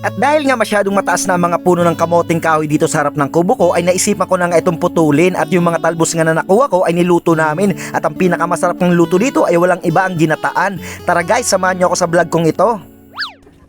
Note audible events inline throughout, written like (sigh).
At dahil nga masyadong mataas na mga puno ng kamoting kahoy dito sa harap ng kubo ko ay naisipan ko na nga itong putulin at yung mga talbos nga na nakuha ko ay niluto namin at ang pinakamasarap ng luto dito ay walang iba ang ginataan. Tara guys, samahan niyo ako sa vlog kong ito.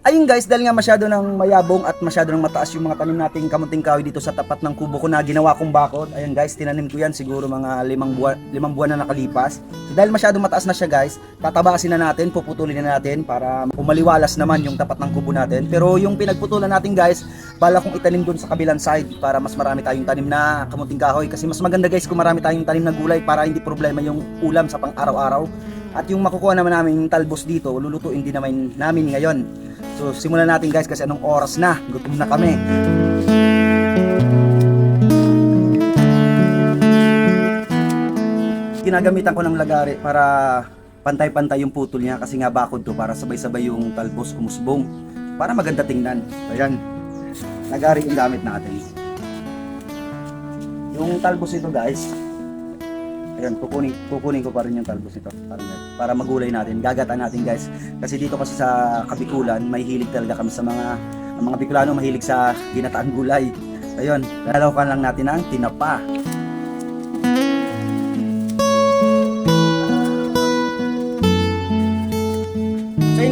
Ayun guys, dahil nga masyado ng mayabong at masyado ng mataas yung mga tanim nating kamunting kahoy dito sa tapat ng kubo ko na ginawa kong bakod. Ayun guys, tinanim ko yan siguro mga limang buwan, limang buwan na nakalipas. So dahil masyado mataas na siya guys, tatabasin na natin, puputulin na natin para umaliwalas naman yung tapat ng kubo natin. Pero yung pinagputulan natin guys, bala kong itanim doon sa kabilang side para mas marami tayong tanim na kamunting kahoy. Kasi mas maganda guys kung marami tayong tanim na gulay para hindi problema yung ulam sa pang araw-araw. At yung makukuha naman namin talbos dito, lulutuin din naman namin ngayon. So simulan natin guys kasi anong oras na, gutom na kami. Ginagamitan ko ng lagari para pantay-pantay yung putol niya kasi nga bakod to para sabay-sabay yung talbos kumusbong para maganda tingnan. Ayan, lagari yung gamit natin. Yung talbos ito guys, Ayan, kukunin, kukunin ko pa rin yung talbos nito. Para, para magulay natin. Gagatan natin guys. Kasi dito kasi sa Kabikulan, may hilig talaga kami sa mga ang mga Bicolano mahilig sa ginataang gulay. Ayun, lalawakan lang natin ang tinapa.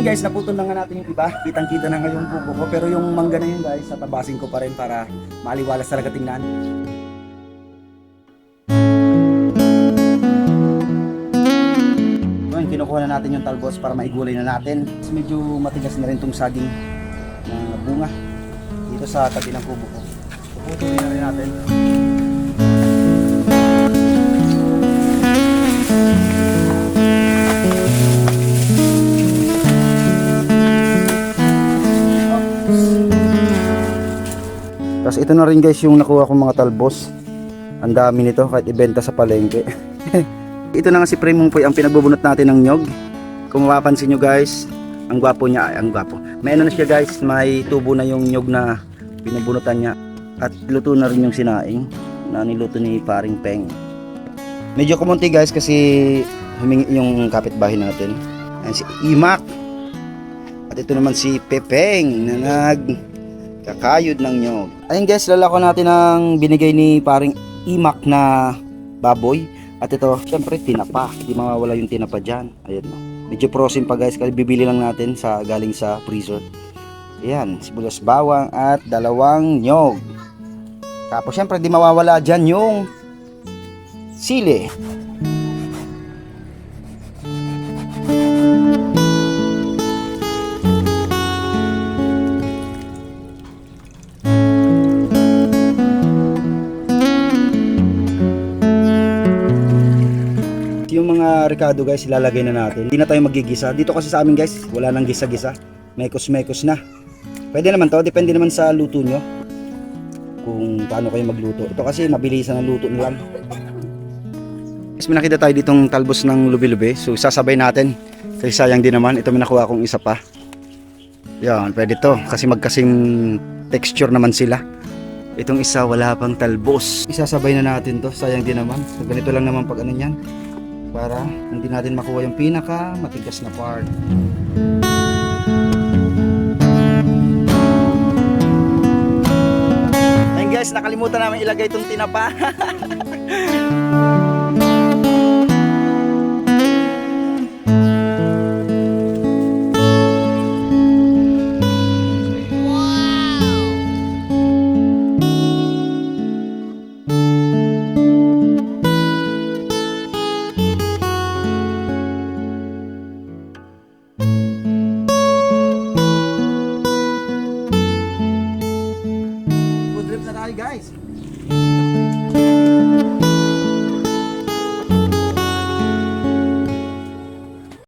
Guys, naputol na nga natin yung iba. Kitang-kita na ngayon buko ko. Pero yung mangga na yun guys, tatabasin ko pa rin para maliwalas talaga tingnan. Ngayon, kinukuha na natin yung talbos para maigulay na natin. Medyo matigas na rin itong saging na bunga dito sa tabi ng kubo ko. Puputulin na rin natin. Tapos ito na rin guys yung nakuha kong mga talbos. Ang dami nito kahit ibenta sa palengke. (laughs) ito na nga si Primong Poy ang pinagbubunot natin ng nyog. Kung mapapansin nyo guys, ang gwapo niya ay ang gwapo. May ano na siya guys, may tubo na yung nyog na pinabunutan niya. At luto na rin yung sinaing na niluto ni paring Peng. Medyo kumunti guys kasi humingi yung kapitbahay natin. Ayan si Imak. At ito naman si Pepeng na nag kakayod ng nyog. Ayun guys, lalako natin ang binigay ni paring Imak na baboy. At ito, syempre tinapa. Hindi mawawala yung tinapa dyan. Ayan no. Medyo frozen pa guys kasi bibili lang natin sa galing sa freezer. Ayan, sibuyas bawang at dalawang nyog. Tapos syempre di mawawala dyan yung sili. Yung mga ricado guys, ilalagay na natin. Hindi na tayo magigisa. Dito kasi sa amin guys, wala nang gisa-gisa. Mekos-mekos na. Pwede naman to, depende naman sa luto nyo. Kung paano kayo magluto. Ito kasi mabilisan ang luto na lang. Guys, may nakita tayo ditong talbos ng lubi-lubi. So sasabay natin. Kasi sayang din naman. Ito may nakuha kong isa pa. Yan, pwede to. Kasi magkasing texture naman sila. Itong isa wala pang talbos. Isasabay na natin to. Sayang din naman. So, ganito lang naman pag ano yan para hindi natin makuha yung pinaka matigas na part. Ayun guys, nakalimutan namin ilagay itong tinapa. (laughs) tayo guys.